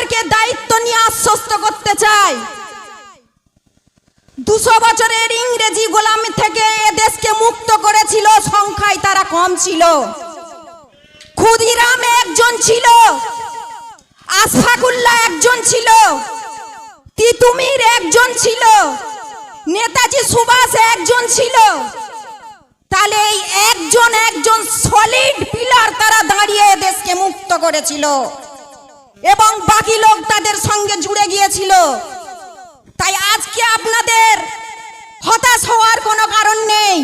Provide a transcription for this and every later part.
আপনাদেরকে দায়িত্ব নিয়ে আশ্বস্ত করতে চাই। দুশো বছরের ইংরেজি গোলামি থেকে এ দেশকে মুক্ত করেছিল, সংখ্যায় তারা কম ছিল। ক্ষুদিরাম একজন ছিল, আশফাকুল্লাহ একজন ছিল, তিতুমির একজন ছিল, নেতাজি সুভাষ একজন ছিল। তাহলে এই একজন একজন সলিড পিলার তারা দাঁড়িয়ে দেশকে মুক্ত করেছিল। এবং বাকি লোক তাদের সঙ্গে জুড়ে গিয়েছিল। তাই আজকে আপনাদের হতাশ হওয়ার কোনো কারণ নেই।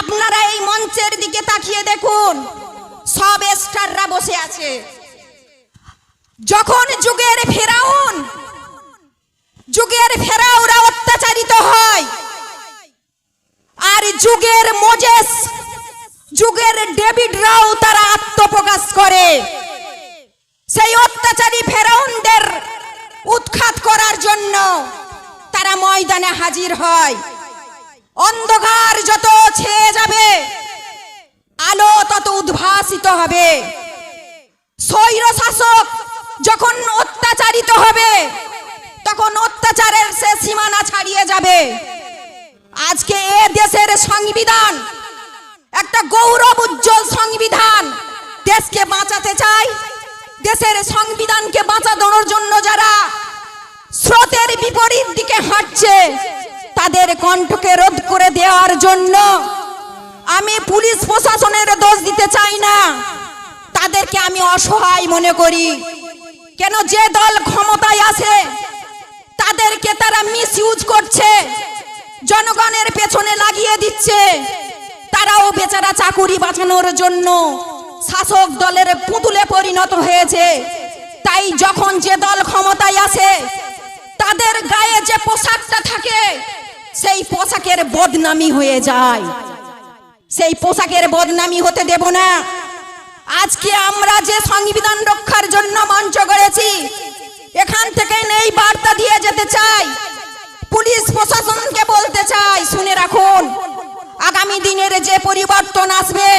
আপনারা এই মঞ্চের দিকে তাকিয়ে দেখুন, সব স্টাররা বসে আছে। যখন যুগের ফেরাউন, যুগের ফেরাউরা অত্যাচারিত হয়, আর যুগের মোজেস, যুগের ডেভিডরাও তারা আত্মপ্রকাশ করে। সেই অত্যাচারী ফেরাউনদের উৎখাত করার জন্য তারা ময়দানে হাজির হয়। অন্ধকার যত ছেয়ে যাবে, আলো তত উদ্ভাসিত হবে। স্বৈর শাসক যখন অত্যাচারিত হবে, তখন অত্যাচারের সে সীমানা ছাড়িয়ে যাবে। আজকে এ দেশের সংবিধান একটা গৌরব উজ্জ্বল সংবিধান। দেশকে বাঁচাতে চাই দেশের সংবিধানকে বাঁচানোর জন্য যারা স্রোতের বিপরীত দিকে হাঁটছে, তাদের কণ্ঠকে রোধ করে দেওয়ার জন্য আমি পুলিশ প্রশাসনের দোষ দিতে চাই না। তাদেরকে আমি অসহায় মনে করি। কেন যে দল ক্ষমতায় আছে, তাদেরকে তারা মিস ইউজ করছে, জনগণের পেছনে লাগিয়ে দিচ্ছে। তারাও বেচারা চাকুরি বাঁচানোর জন্য শাসক দলের পুতুলে পরিণত হয়েছে। তাই যখন যে দল ক্ষমতায় আসে, তাদের গায়ে যে পোশাকটা থাকে, সেই পোশাকের বদনামি হয়ে যায়। সেই পোশাকের বদনামি হতে দেব না। আজকে আমরা যে সংবিধান রক্ষার জন্য মঞ্চ করেছি এখান থেকে নেই বার্তা দিয়ে যেতে চাই। পুলিশ প্রশাসনকে বলতে চাই, শুনে রাখুন। আগামী দিনের যে পরিবর্তন আসবে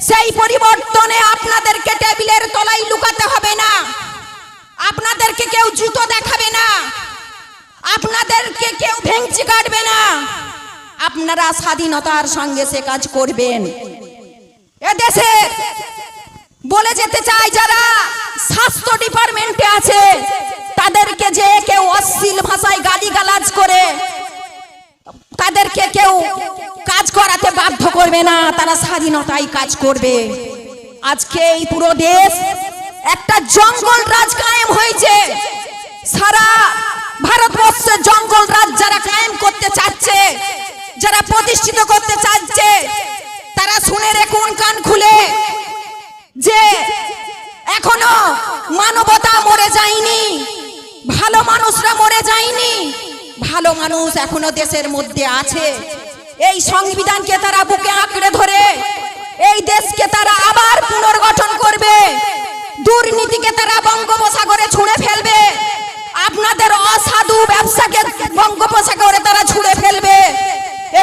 সেই পরিবর্তনে আপনাদেরকে টেবিলের তলায় লুকাতে হবে না। আপনাদেরকে কেউ জুতো দেখাবে না। আপনাদেরকে কেউ ভেঙচি কাটবে না। আপনারা স্বাধীনতার সঙ্গে সে কাজ করবেন। এদেশে বলে যেতে চাই, যারা স্বাস্থ্য ডিপার্টমেন্টে আছে, তাদেরকে যে কেউ অশ্লীল ভাষায় গালিগালাজ করে তাদেরকে কেউ কাজ করাতে বাধ্য করবে না, তারা স্বাধীনতায় কাজ করবে। আজকে এই পুরো দেশ একটা জঙ্গল রাজ কায়েম হয়েছে। সারা ভারতবর্ষে জঙ্গল রাজ যারা কায়েম করতে চাচ্ছে, যারা প্রতিষ্ঠিত করতে চাচ্ছে, তারা শুনে রেখুন কান খুলে যে এখনও মানবতা মরে যায়নি, ভালো মানুষরা মরে যায়নি ভালো মানুষ এখনও দেশের মধ্যে আছে। এই সংবিধানকে তারা বুকে আঁকড়ে ধরে, এই দেশকে তারা আবার পুনর্গঠন করবে। দুর্নীতিকে তারা বঙ্গোপসাগরে ছুঁড়ে ফেলবে। আপনাদের অসাধু ব্যবসাকে বঙ্গোপসাগরে তারা ছুঁড়ে ফেলবে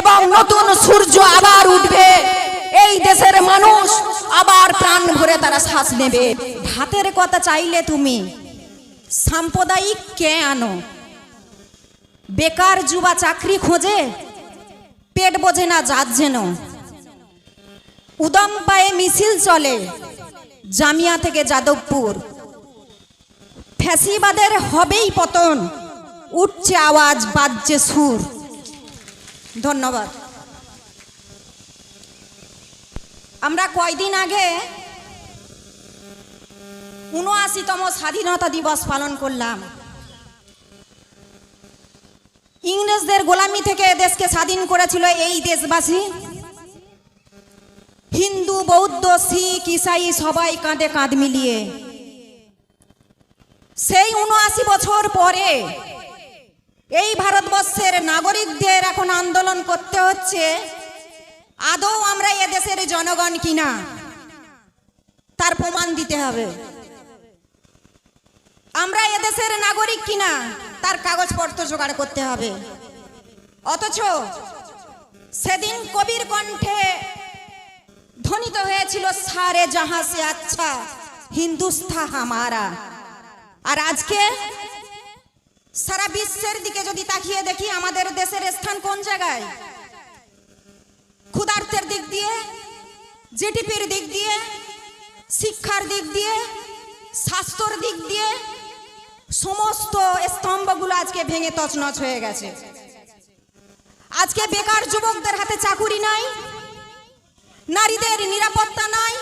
এবং নতুন সূর্য আবার উঠবে। এই দেশের মানুষ আবার প্রাণ ভরে তারা শ্বাস নেবে। ভাতের কথা চাইলে তুমি, সাম্প্রদায়িক কে আনো? বেকার যুবা চাকরি খোঁজে, পেট বোঝে না জাত যেন। উদম পায়ে মিছিল চলে, জামিয়া থেকে যাদবপুর। ফ্যাসিবাদের হবেই পতন, উঠছে আওয়াজ, বাজছে সুর। ধন্যবাদ। আমরা কয়দিন আগে উনআশিতম স্বাধীনতা দিবস পালন করলাম। ইংরেজদের গোলামি থেকে দেশকে স্বাধীন করেছিল এই দেশবাসী। হিন্দু, বৌদ্ধ, শিখ, ইসাই সবাই কাঁধে কাঁধ মিলিয়ে। সেই উনআশি বছর পরে এই ভারতবর্ষের নাগরিকদের এখন আন্দোলন করতে হচ্ছে। আদৌ আমরা এদেশের জনগণ কিনা, তার প্রমাণ দিতে হবে। আমরা এদেশের নাগরিক কিনা? তার কাগজপত্র জোগাড় করতে হবে। অথচ সেদিন কবির কণ্ঠে ধ্বনিত হয়েছিল, সারে জাহাঁ সে আচ্ছা হিন্দুস্থা হামারা। আর আজকে সারা বিশ্বের দিকে যদি তাকিয়ে দেখি, আমাদের দেশের স্থান কোন জায়গায়? ক্ষুধার্তের দিক দিয়ে, জিডিপির দিক দিয়ে, শিক্ষার দিক দিয়ে, স্বাস্থ্যর দিক দিয়ে সমস্ত স্তম্ভগুলো আজকে ভেঙে তছনছ হয়ে গেছে। আজকে বেকার যুবকদের হাতে চাকুরি নাই, নারীদের নিরাপত্তা নাই।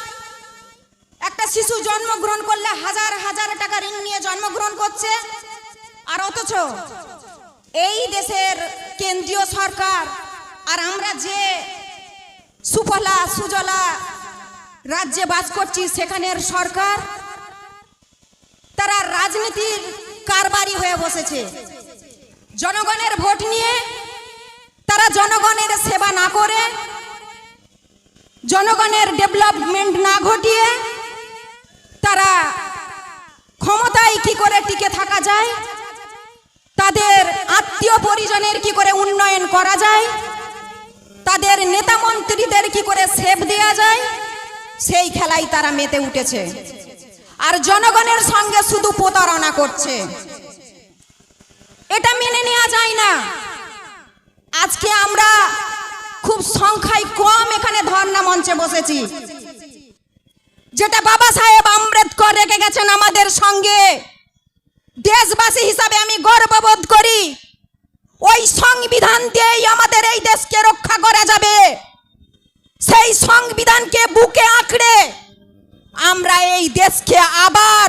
একটা শিশু জন্মগ্রহণ করলে হাজার হাজার টাকা ঋণ নিয়ে জন্মগ্রহণ করছে, আর অথচ এই দেশের কেন্দ্রীয় সরকার আর আমরা যে সুফলা সুজলা রাজ্যে বাস করছি, সেখানের সরকার তারা রাজনীতির কারবারি হয়ে বসেছে। জনগণের ভোট নিয়ে তারা জনগণের সেবা না করে, জনগণের ডেভেলপমেন্ট না ঘটিয়ে তারা ক্ষমতায় কি করে টিকে থাকা যায়, তাদের আত্মীয় পরিজনের কি করে উন্নয়ন করা যায়, তাদের নেতা মন্ত্রীদের কি করে সেভ দেওয়া যায়, সেই খেলায় তারা মেতে উঠেছে। আর জনগণের সঙ্গে শুধু প্রতারণা করছে। এটা মেনে নেওয়া যায় না। আজকে আমরা খুব সংখ্যায় কম এখানে ধর্ণা মঞ্চে বসেছি। যেটা বাবা সাহেব আম্বেদকর রেখে গেছেন আমাদের সঙ্গে। দেশবাসী হিসাবে আমি গর্ববোধ করি, ওই সংবিধান দিয়েই আমাদের এই দেশকে রক্ষা করা যাবে। সেই সংবিধানকে বুকে আঁকড়ে আমরা এই দেশকে আবার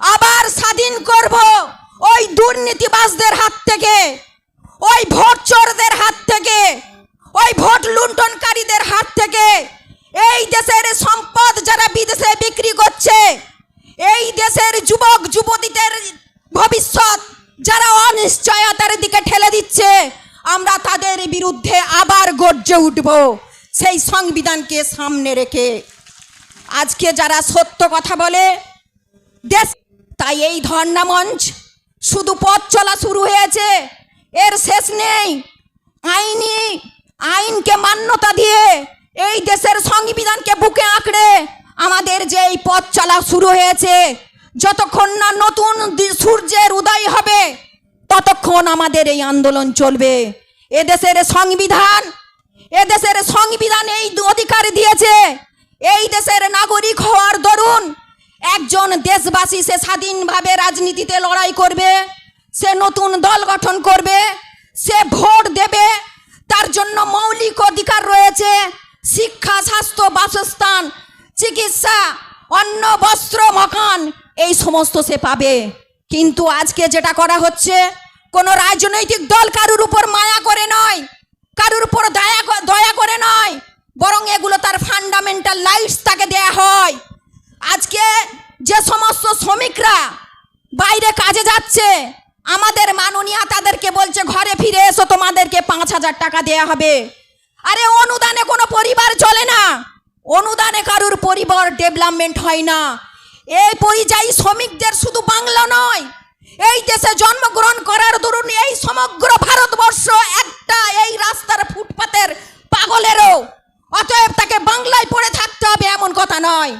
আবার স্বাধীন করব ওই দুর্নীতিবাজদের হাত থেকে, ওই ভোট চোরদের হাত থেকে, ওই ভোট লুণ্ঠনকারীদের হাত থেকে। এই দেশের সম্পদ যারা বিদেশে বিক্রি করছে, এই দেশের যুবক, যুবতীদের ভবিষ্যৎ যারা অনিশ্চয়তার দিকে ঠেলে দিচ্ছে, আমরা তাদের বিরুদ্ধে আবার গর্জে উঠব। সেই সংবিধানকে সামনে রেখে আজকে যারা সত্য কথা বলে, দেশ তাই এই ধর্ণা মঞ্চ শুধু পথ চলা শুরু হয়েছে। এর শেষ নেই। আইনি, আইনকে মান্যতা দিয়ে এই দেশের সংবিধানকে বুকে আঁকড়ে আমাদের যে এই পথ চলা শুরু হয়েছে, যতক্ষণ না নতুন সূর্যের উদয় হবে, ততক্ষণ আমাদের এই আন্দোলন চলবে। এদেশের সংবিধান এদেশের সংবিধান এই অধিকার দিয়েছে। এই দেশের নাগরিক হওয়ার দরুন একজন দেশবাসী সে স্বাধীনভাবে রাজনীতিতে লড়াই করবে, সে নতুন দল গঠন করবে, সে ভোট দেবে, তার জন্য মৌলিক অধিকার রয়েছে, শিক্ষা, স্বাস্থ্য, বাসস্থান, চিকিৎসা, অন্ন, বস্ত্র, মকান, এই সমস্ত সে পাবে। কিন্তু আজকে যেটা করা হচ্ছে, কোনো রাজনৈতিক দল কারুর উপর মায়া করে নয়, কারুর উপর দয়া দয়া করে নয়, বরং এগুলো তার ফান্ডামেন্টাল লাইফস তাকে দেয়া হয়। আজকে যে সমস্ত শ্রমিকরা বাইরে কাজে যাচ্ছে, আমাদের মাননীয়া তাদেরকে বলছে, ঘরে ফিরে এসো, তোমাদেরকে পাঁচ হাজার টাকা দেয়া হবে। আরে, অনুদানে কোনো পরিবার চলে না। অনুদানে কারুর পরিবার ডেভেলপমেন্ট হয় না। এই পরিযায়ী শ্রমিকদের শুধু বাংলা নয়, এই দেশে জন্মগ্রহণ করার দরুন এই সমগ্র ভারতবর্ষ একটা এই রাস্তার ফুটপাতের পাগলেরও অতএব তাকে বাংলায় পড়ে থাকতে হবে এমন কথা নয়।